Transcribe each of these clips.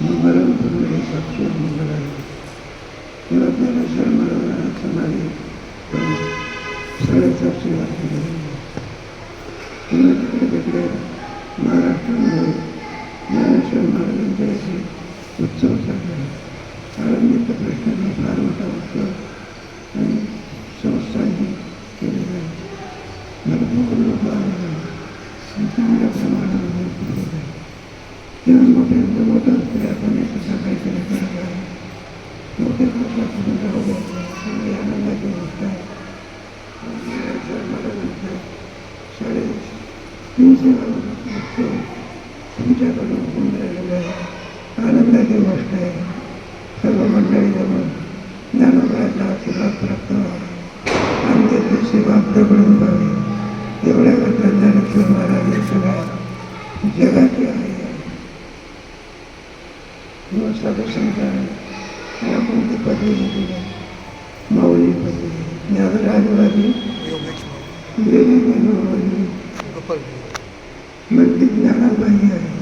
मंगलम गुरुवे पक्ष आहे तेव्हा ज्ञानेश्वर महाराजांना समाधी करून साडेसातशे तिकडे तिकडे महाराष्ट्रामध्ये ज्ञानेश्वर महाराजांचे उत्सव चालले तेव्हा मोठे मोठं असते आपण हे सुद्धा काहीतरी करत आहे मोठे प्रशासन राहू द्यायचं चांगली आनंदाची गोष्ट आहे ज्ञानेश्वर महाराजांचं साडे तीनशे उत्सव तुमच्याकडून होऊन राहिलेलं आहे आनंदाची गोष्ट आहे सर्व मंडळी जवळ ज्ञानोबाचा आशीर्वाद प्राप्त व्हावा आणि त्याची सेवा आपल्याकडून व्हावी एवढ्या करता ज्ञानेश्वर महाराज सगळ्या जगात आहे किंवा साधू संतांनी मला कोणती पदवी दिली आहे माऊली पदवी ज्ञानराजवादी देवी मनोवादी मग ती ज्ञानाबाई आहे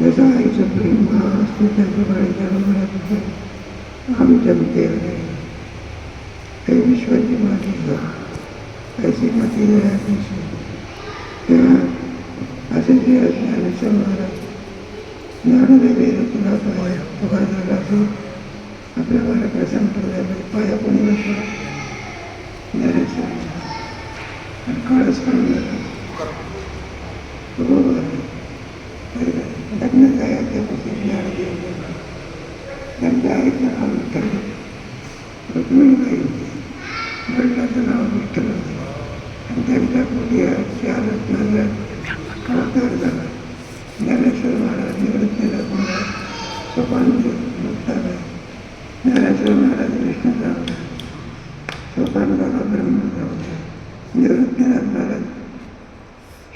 जसं आईचं प्रेम भाव असतो त्याप्रमाणे ज्ञानोबाचं आमच्या देव आहे हे विश्वाची माती घर ऐसी माती आहे तेव्हा असे जे ज्ञानेश्वर महाराज ज्ञानदेवी तुला पाय उभा आपल्या मराठा संप्रदायामध्ये पाया कोणी बसला ज्ञानेश्वर आणि काळच काढून जातो बरोबर लग्न काय आहे ते पुस्तक त्यांच्या आईचं नाव विठ्ठल रुक्मिणीबाई होती वडिलाचं नाव विठ्ठल होते आणि त्यांच्या पोटी चार रत्नाचा अवतार झाला ज्ञानेश्वर महाराज सोपान मुक्तार आहे ज्ञानेश्वर महाराज विष्णूचा अवतार सोपान बाबा ब्रह्माचा अवतार निवृत्तीनाथ महाराज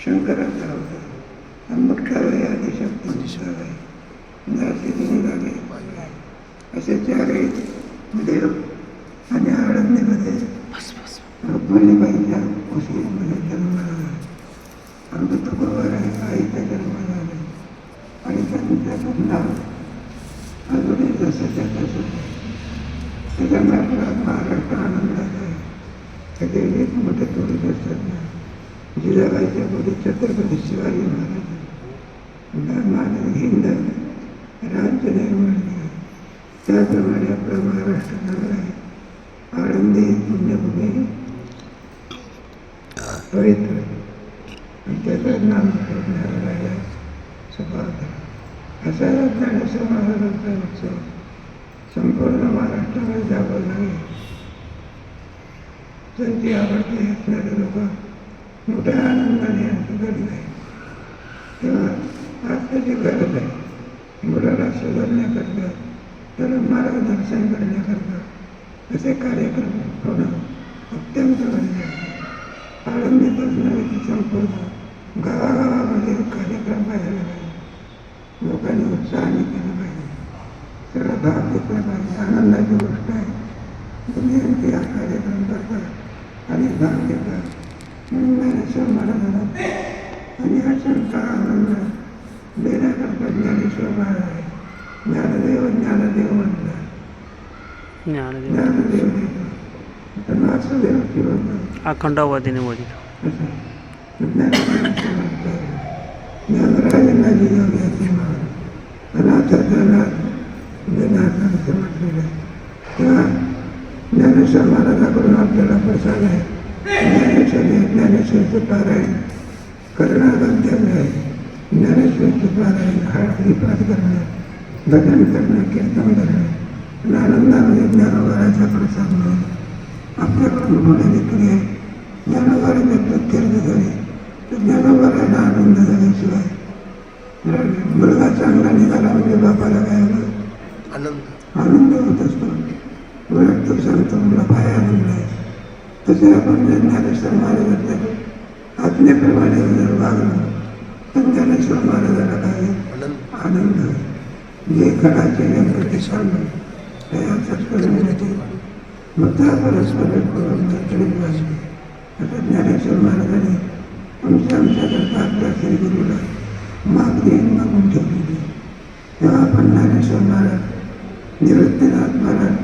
शंकराचा अवतार मुक्ताबाई आदिशक्ती आहे दासी तिने लागे असे चारही देव आणि आळंदीमध्ये रुक्मिणीबाईच्या कुशीमध्ये जन्म झाला अमृत पवार आहे आईचा जन्म झाला आणि त्यांचं नाव अजूनही जसं त्या तसं त्याच्यामुळे आपला महाराष्ट्र आनंदाचा आहे त्याचे एक मोठे थोडे असतात ना जिजाबाईच्या पुढे छत्रपती शिवाजी महाराज महाराज हिंद राज्य निर्माण केलं त्याप्रमाणे आपला महाराष्ट्र नगर आहे आळंदी पुण्यभूमी पवित्र आणि त्याचं नाम राजा सभागृह असा या ज्ञानेश्वर महाराजांचा उत्सव संपूर्ण महाराष्ट्रामध्ये जावं लागेल त्यांची आवडते असणारे लोक मोठ्या आनंदाने यांचं घडलं आहे तेव्हा आज त्याची गरज आहे मुलाला सुधारण्याकरता त्याला मार्गदर्शन करण्याकरता असे कार्यक्रम होणं अत्यंत गरजेचं आहे आळंदीतच नव्हे संपूर्ण गावागावामध्ये कार्यक्रम पाहायला पाहिजे लोकांनी उत्साहाने केलं पाहिजे. सगळा भाग घेतला पाहिजे. आनंदाची गोष्ट आहे. तुम्ही आणखी हा कार्यक्रम करतात आणि भाग घेतात म्हणून ज्ञानेश्वर महाराजांना आणि हा संत आनंद देण्याकरता ज्ञानेश्वर महाराज आहे. ज्ञानदेव ज्ञानदेव म्हणतात. ज्ञानदेव. देतो. आता वासुदेव किंवा अखंडावधीने मध्ये ज्ञानराजांना जिजाऊ घ्यायचे म्हणून आणि आता त्याला ज्ञानाचं म्हटलेलं आहे किंवा ज्ञानेश्वर महाराजाकडून आपल्याला प्रसाद आहे ज्ञानेश्वर हे ज्ञानेश्वरचं पारायण करणं गंतव्य आहे ज्ञानेश्वरचं पारायण हरिपाठ करणं भजन करणं कीर्तन करणं आणि आनंदामध्ये ज्ञानोबाराचा प्रसाद म्हणून आपल्याकडून होणारी क्रिया ज्ञानोबाराच्या प्रत्यर्थ झाली तर ज्ञानोबाराला आनंद झाल्याशिवाय मुलगा चांगला निघाला म्हणजे बापाला काय होतं आनंद आनंद होत असतो उलट तर सांगतो मला काय आनंद आहे तसे आपण जर ज्ञानेश्वर महाराजांच्या आज्ञेप्रमाणे जर वागलो तर ज्ञानेश्वर महाराजाला काय आनंद आनंद होईल. जे घडाचे नेमकं सांगलं करून येते मग त्या परस्पर करून मैत्रीण वाजली आता ज्ञानेश्वर महाराजांनी आमच्या आमच्याकरता आपल्या गुरुला मागणी मागून ठेवलेली तेव्हा आपण ज्ञानेश्वर महाराज निवृत्तीनाथ महाराज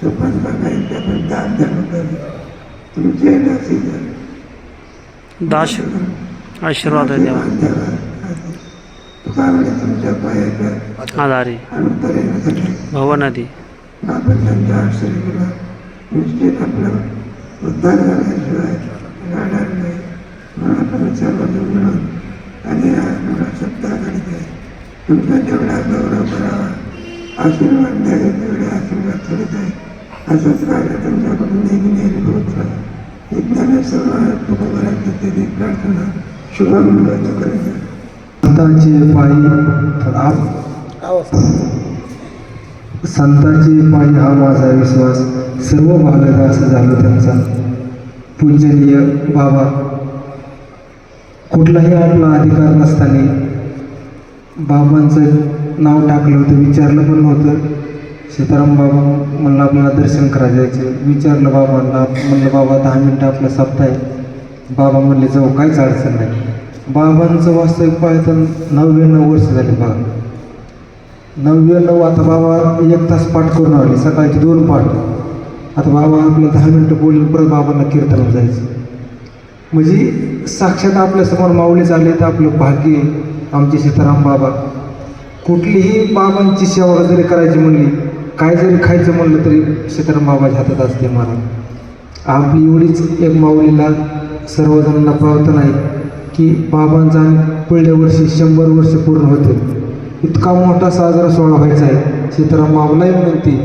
सुपन बघायचे आपण दान तुमचे दासी झाले आशीर्वाद तुका म्हणजे तुमच्या पायाच्या आधारी. अनुतरेने झाले भवनदी. आपण त्यांच्या आश्रय निश्चित आपलं उद्धार झाल्याशिवाय राहणार नाही. मिळून आणि मला सत्ता करते तुमचा जेवढा गौरव करावा आशीर्वाद द्यावे तेवढे आशीर्वाद थोडे आहे असंच कार्य तुमच्याकडून नेहमी नेहमी होत. राहा विज्ञाने सर्व तुकोबराच्या त्यांनी प्रार्थना शुभमंगल करायचं संतांचे पायी आप संतांचे पायी हा माझा विश्वास. सर्व भागात असं झालं त्यांचा. पूजनीय बाबा. कुठलाही आपला अधिकार नसताना बाबांचं नाव टाकलं होतं विचारलं पण नव्हतं. सीताराम बाबा म्हणलं आपल्याला दर्शन करायला जायचं विचारलं बाबांना म्हणलं बाबा दहा मिनटं आपलं सप्ताह आहे. बाबा म्हणले जाऊ काहीच अडचण नाही. बाबांचं वास्तविक पाहता नव्याण्णव वर्ष झाले बघा. नव्याण्णव आता बाबा एक तास पाठ करून आले सकाळचे दोन पाठ. आता बाबा आपलं दहा मिनटं बोलून परत बाबांना कीर्तनात जायचं. म्हणजे साक्षात आपल्यासमोर माऊली झाले तर आपलं भाग्य आहे. आमचे सीताराम बाबा कुठलीही बाबांची सेवा जरी करायची म्हणली काय जरी खायचं म्हणलं तरी सीताराम बाबाच्या हातात असते महाराज. आपली एवढीच एक माऊलीला सर्वजणांना प्रार्थना आहे की बाबांचा पुढल्या वर्षी शंभर वर्ष पूर्ण होते इतका मोठा साजरा सोहळा व्हायचा आहे. सीताराम बाबालाही विनंती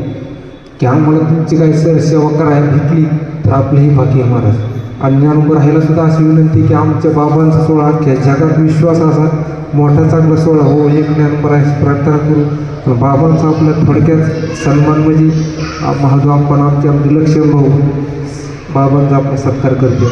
की आम्हाला तुमची काही सर सेवा करायला भेटली तर आपलंही भाग्य आहे महाराज. आणि ज्ञानोबा राहायला सुद्धा अशी विनंती की आमच्या बाबांचा सोहळा अख्ख्या जगात विश्वास असा मोठा चांगला सोहळा हो एक ज्ञानपरायस प्रार्थना करू. पण बाबांचा आपला थोडक्यात सन्मान म्हणजे आ- आपण आमचे आमचे लक्ष भाऊ. बाबांचा आपण सत्कार करतो.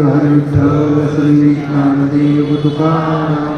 हरी विठ्ठल श्री ज्ञानदेव तुकाराम।